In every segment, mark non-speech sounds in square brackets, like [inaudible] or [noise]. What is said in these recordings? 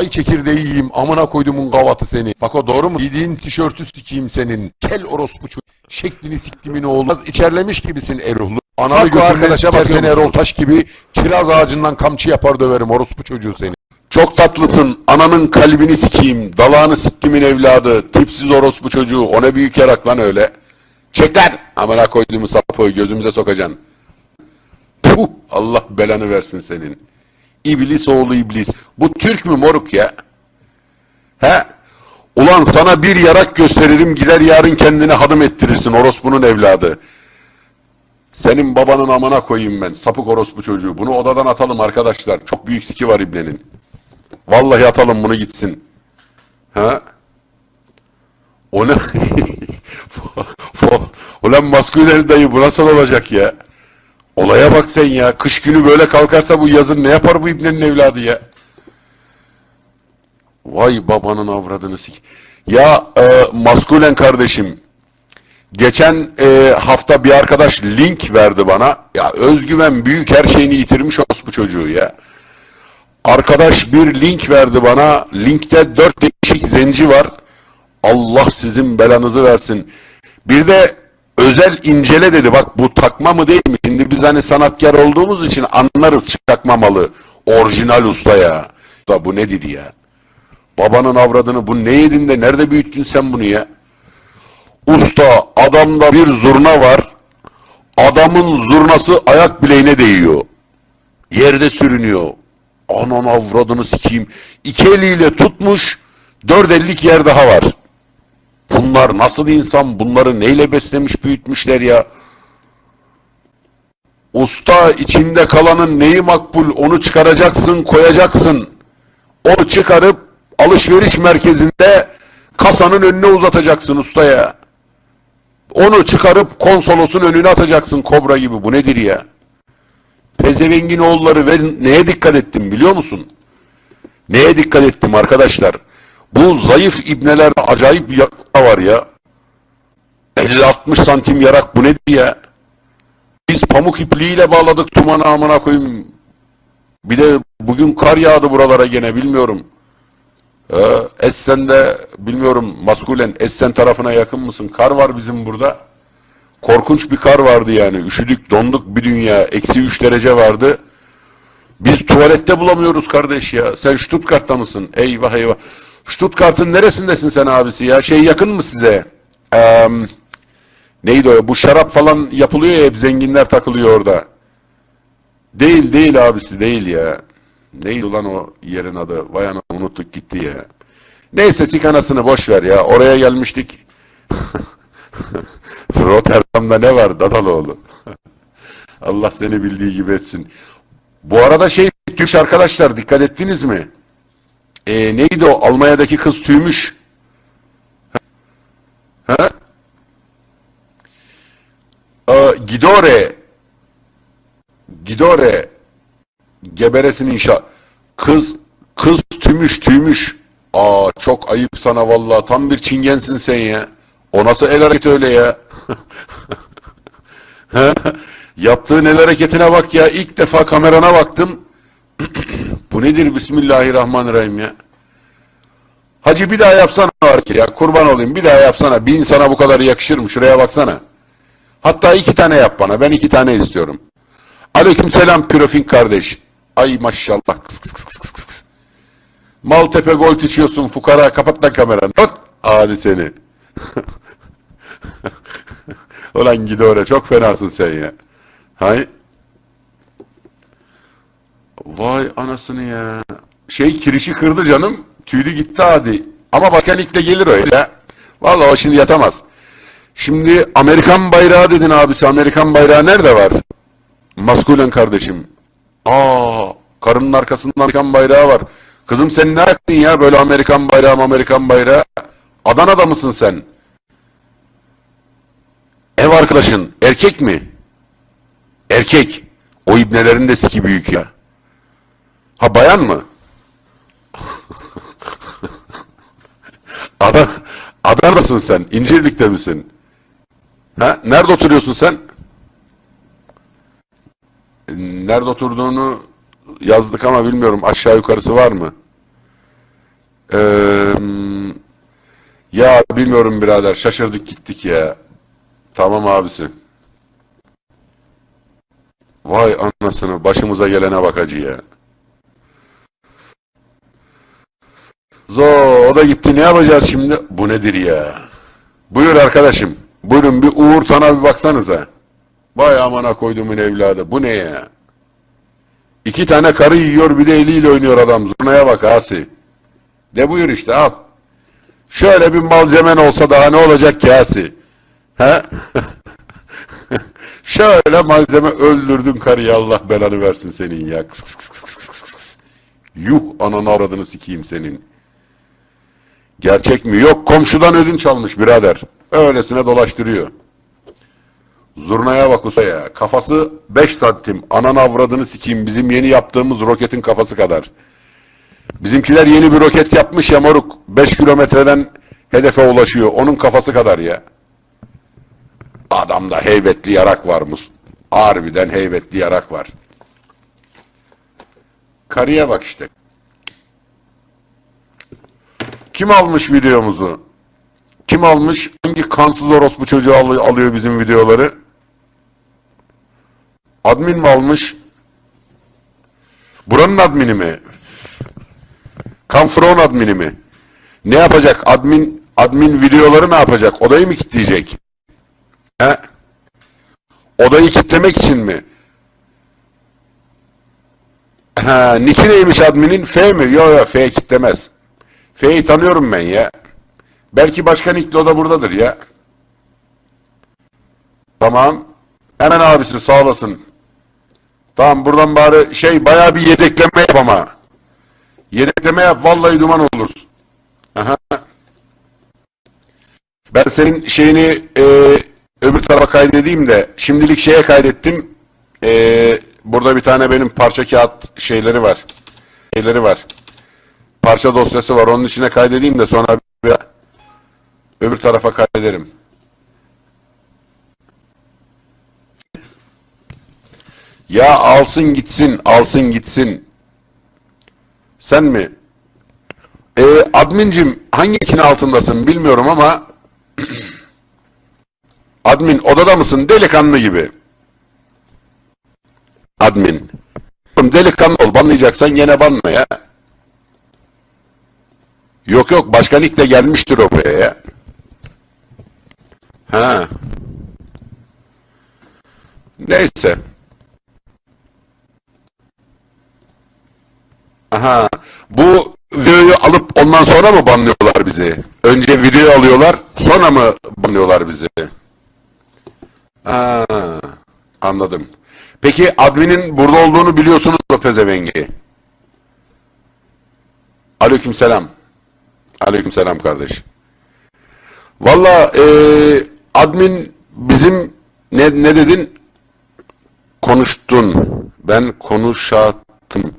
Ay çekirdeği yiyeyim amına koydumun gavatı seni. Fako doğru mu? Giydiğin tişörtü sikeyim senin. Kel orospu çocuğu. Şeklini siktimin oğlu. Biraz içerlemiş gibisin Erol'u. Ananı Fako arkadaşa bakıyor Erol? Taş gibi kiraz ağacından kamçı yapar döverim orospu çocuğu seni. Çok tatlısın. Ananın kalbini sikeyim. Dalağını siktimin evladı. Tipsiz orospu çocuğu. O ne büyük yarak lan öyle. Çek lan. Amına koyduğumu sapı gözümüze sokacaksın. Puh, Allah belanı versin senin. İblis oğlu iblis. Bu Türk mü moruk ya? He? Ulan sana bir yarak gösteririm gider yarın kendine hadım ettirirsin orospunun evladı. Senin babanın amına koyayım ben. Sapık orospu çocuğu. Bunu odadan atalım arkadaşlar. Çok büyük siki var ibnenin. Vallahi atalım bunu gitsin. Ha? O ne? [laughs] Ulan masküler dayı bu nasıl olacak ya? Olaya bak sen ya. Kış günü böyle kalkarsa bu yazın ne yapar bu ibnenin evladı ya? Vay babanın avradını sik. Ya e, maskülen kardeşim. Geçen e, hafta bir arkadaş link verdi bana. Ya özgüven büyük her şeyini yitirmiş bu çocuğu ya. Arkadaş bir link verdi bana. Linkte dört değişik zenci var. Allah sizin belanızı versin. Bir de özel incele dedi. Bak bu takma mı değil mi? Şimdi biz hani sanatkar olduğumuz için anlarız çakma malı. Orijinal usta ya. Da bu ne dedi ya? Babanın avradını bu ne yedin de nerede büyüttün sen bunu ya? Usta adamda bir zurna var. Adamın zurnası ayak bileğine değiyor. Yerde sürünüyor. Anan avradını sikeyim. İki eliyle tutmuş, dört ellik yer daha var. Bunlar nasıl insan? Bunları neyle beslemiş, büyütmüşler ya? Usta içinde kalanın neyi makbul onu çıkaracaksın, koyacaksın. Onu çıkarıp alışveriş merkezinde kasanın önüne uzatacaksın usta ya. Onu çıkarıp konsolosun önüne atacaksın kobra gibi. Bu nedir ya? Pezevengin oğulları ve neye dikkat ettim biliyor musun? Neye dikkat ettim arkadaşlar? Bu zayıf ibnelerde acayip yakma var ya. 50-60 santim yarak bu nedir ya? Biz pamuk ipliğiyle bağladık tumanı amına koyayım. Bir de bugün kar yağdı buralara gene bilmiyorum. Ee, Essen'de bilmiyorum maskulen Essen tarafına yakın mısın? Kar var bizim burada. Korkunç bir kar vardı yani. Üşüdük, donduk bir dünya. Eksi 3 derece vardı. Biz tuvalette bulamıyoruz kardeş ya. Sen Stuttgart'ta mısın? Eyvah eyvah. Stuttgart'ın neresindesin sen abisi ya? Şey yakın mı size? Ee, neydi o? Bu şarap falan yapılıyor ya hep zenginler takılıyor orada. Değil değil abisi değil ya. Neydi ulan o yerin adı? Vay ana unuttuk gitti ya. Neyse sikanasını boş ver ya. Oraya gelmiştik. [laughs] Rotterdam'da ne var Dadaloğlu? [laughs] Allah seni bildiği gibi etsin. Bu arada şey Türk arkadaşlar dikkat ettiniz mi? Ee, neydi o Almanya'daki kız tüymüş. Ha? Ee, Gidore Gidore geberesin inşa. Kız kız tümüş tüymüş. Aa çok ayıp sana vallahi tam bir çingensin sen ya. O nasıl el hareketi öyle ya? [laughs] Yaptığın el hareketine bak ya. İlk defa kamerana baktım. Bu nedir Bismillahirrahmanirrahim ya? Hacı bir daha yapsana o hareketi ya. Kurban olayım bir daha yapsana. Bir insana bu kadar yakışır mı? Şuraya baksana. Hatta iki tane yap bana. Ben iki tane istiyorum. Aleyküm selam Pirofink kardeş. Ay maşallah. Maltepe gold içiyorsun fukara. Kapat lan kameranı. Hop. Hadi seni. [laughs] Ulan gidi oraya. Çok fenasın sen ya. Hay. Vay anasını ya. Şey kirişi kırdı canım. Tüylü gitti hadi. Ama başka ligde gelir öyle. Vallahi şimdi yatamaz. Şimdi Amerikan bayrağı dedin abisi. Amerikan bayrağı nerede var? Maskulen kardeşim. Aa, karının arkasında Amerikan bayrağı var. Kızım sen ne yaptın ya böyle Amerikan bayrağı Amerikan bayrağı? Adana'da mısın sen? Ev arkadaşın erkek mi? Erkek. O ibnelerin de siki büyük ya. Ha bayan mı? Ada, Adana'dasın sen. İncirlik'te misin? Ha? Nerede oturuyorsun sen? Nerede oturduğunu yazdık ama bilmiyorum aşağı yukarısı var mı? Ee, ya bilmiyorum birader şaşırdık gittik ya. Tamam abisi. Vay anasını başımıza gelene bak hacı ya. Zo o da gitti ne yapacağız şimdi? Bu nedir ya? Buyur arkadaşım. Buyurun bir Uğur Tan'a bir baksanıza. Vay amana koyduğumun evladı. Bu ne ya? İki tane karı yiyor bir de eliyle oynuyor adam. Zurnaya bak Asi. De buyur işte al. Şöyle bir malzemen olsa daha ne olacak ki Asi? He? [laughs] Şöyle malzeme öldürdün karıyı Allah belanı versin senin ya. Kıs kıs kıs kıs kıs kıs. Yuh ananı avradını sikeyim senin. Gerçek mi? Yok komşudan ödünç almış birader. Öylesine dolaştırıyor. Zurnaya bak usta ya. Kafası 5 santim. Anan avradını sikeyim. Bizim yeni yaptığımız roketin kafası kadar. Bizimkiler yeni bir roket yapmış ya moruk. 5 kilometreden hedefe ulaşıyor. Onun kafası kadar ya. Adamda heybetli yarak varmış. Harbiden heybetli yarak var. Karıya bak işte. Kim almış videomuzu? Kim almış? Hangi kansız orospu çocuğu al- alıyor bizim videoları? Admin mi almış? Buranın admini mi? Kanfron admini mi? Ne yapacak? Admin admin videoları ne yapacak? Odayı mı kilitleyecek? He? Odayı kilitlemek için mi? Ha, Niki neymiş adminin? F mi? Yok yok F kilitlemez. F'yi tanıyorum ben ya. Belki başka nickli o da buradadır ya. Tamam. Hemen abisi sağ olasın. Tamam buradan bari şey bayağı bir yedekleme yap ama. Yedekleme yap vallahi duman olur. Aha. Ben senin şeyini e, öbür tarafa kaydedeyim de şimdilik şeye kaydettim. E, burada bir tane benim parça kağıt şeyleri var. Şeyleri var. Parça dosyası var. Onun içine kaydedeyim de sonra bir, öbür tarafa kaydederim. Ya alsın gitsin, alsın gitsin. Sen mi? E, admincim hangi ikinin altındasın bilmiyorum ama [clears throat] admin odada mısın? Delikanlı gibi. Admin. Delikanlı ol. Banlayacaksan gene banla ya. Yok yok başka nick de gelmiştir o buraya ya. Ha. Neyse. Aha. Bu videoyu alıp ondan sonra mı banlıyorlar bizi? Önce video alıyorlar, sonra mı banlıyorlar bizi? Ha, anladım. Peki adminin burada olduğunu biliyorsunuz mu pezevengi? Aleykümselam. Aleykümselam kardeş. Valla eee admin bizim ne, ne dedin? Konuştun. Ben konuşattım.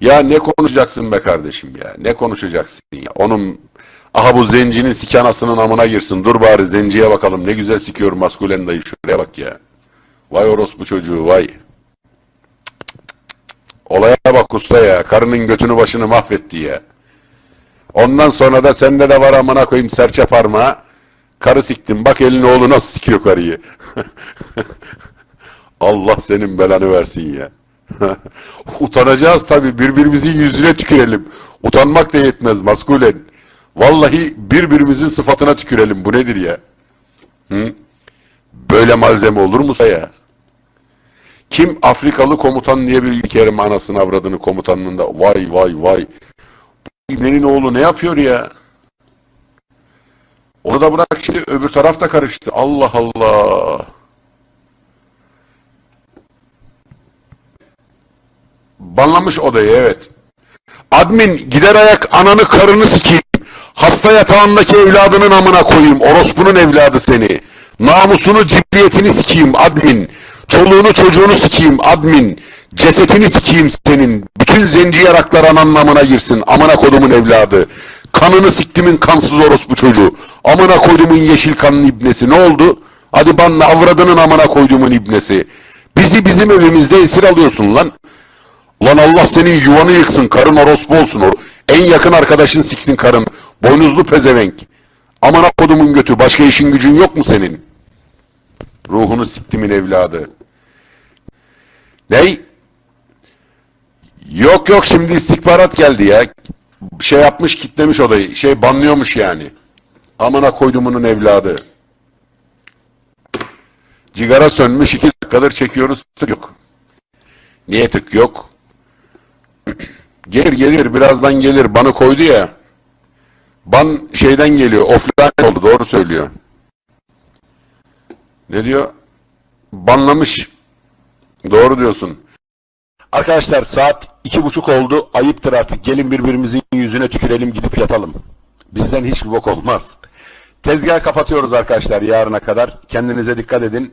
Ya ne konuşacaksın be kardeşim ya? Ne konuşacaksın ya? Onun aha bu zencinin sikanasının amına girsin. Dur bari zenciye bakalım. Ne güzel sikiyor maskulen dayı. Şuraya bak ya. Vay orospu çocuğu vay. Olaya bak usta ya. Karının götünü başını mahvetti ya. Ondan sonra da sende de var amına koyayım serçe parmağı. Karı siktim. Bak elini oğlu nasıl sikiyor karıyı. [laughs] Allah senin belanı versin ya. [laughs] Utanacağız tabii. Birbirimizin yüzüne tükürelim. Utanmak da yetmez maskulen. Vallahi birbirimizin sıfatına tükürelim. Bu nedir ya? Hı? Böyle malzeme olur mu ya? Kim Afrikalı komutan diye bir ülkerim anasını avradını komutanlığında. Vay vay vay. İbnenin oğlu ne yapıyor ya? Onu da bırak şimdi öbür taraf da karıştı. Allah Allah. Banlamış odayı evet. Admin gider ayak ananı karını sikeyim. Hasta yatağındaki evladının amına koyayım. Orospunun evladı seni. Namusunu ciddiyetini sikeyim admin. Çoluğunu çocuğunu sikeyim admin. Cesetini sikeyim senin. Bütün zenci yaraklar ananın amına girsin. Amına kodumun evladı. Kanını siktimin kansız orospu çocuğu. Amına koydumun yeşil kanlı ibnesi. Ne oldu? Hadi banla avradının amına koyduğumun ibnesi. Bizi bizim evimizde esir alıyorsun lan. Ulan Allah senin yuvanı yıksın, karın orospu olsun. O en yakın arkadaşın siksin karın. Boynuzlu pezevenk. Aman kodumun götü, başka işin gücün yok mu senin? Ruhunu siktimin evladı. Ney? Yok yok şimdi istihbarat geldi ya. Şey yapmış kitlemiş odayı. Şey banlıyormuş yani. Amına koydumunun evladı. Cigara sönmüş iki dakikadır çekiyoruz tık yok. Niye tık yok? [clears throat] gelir gelir birazdan gelir banı koydu ya. Ban şeyden geliyor offline oldu doğru söylüyor. Ne diyor? Banlamış. Doğru diyorsun. Arkadaşlar saat iki buçuk oldu. Ayıptır artık. Gelin birbirimizin yüzüne tükürelim gidip yatalım. Bizden hiçbir bok olmaz. Tezgah kapatıyoruz arkadaşlar yarına kadar. Kendinize dikkat edin.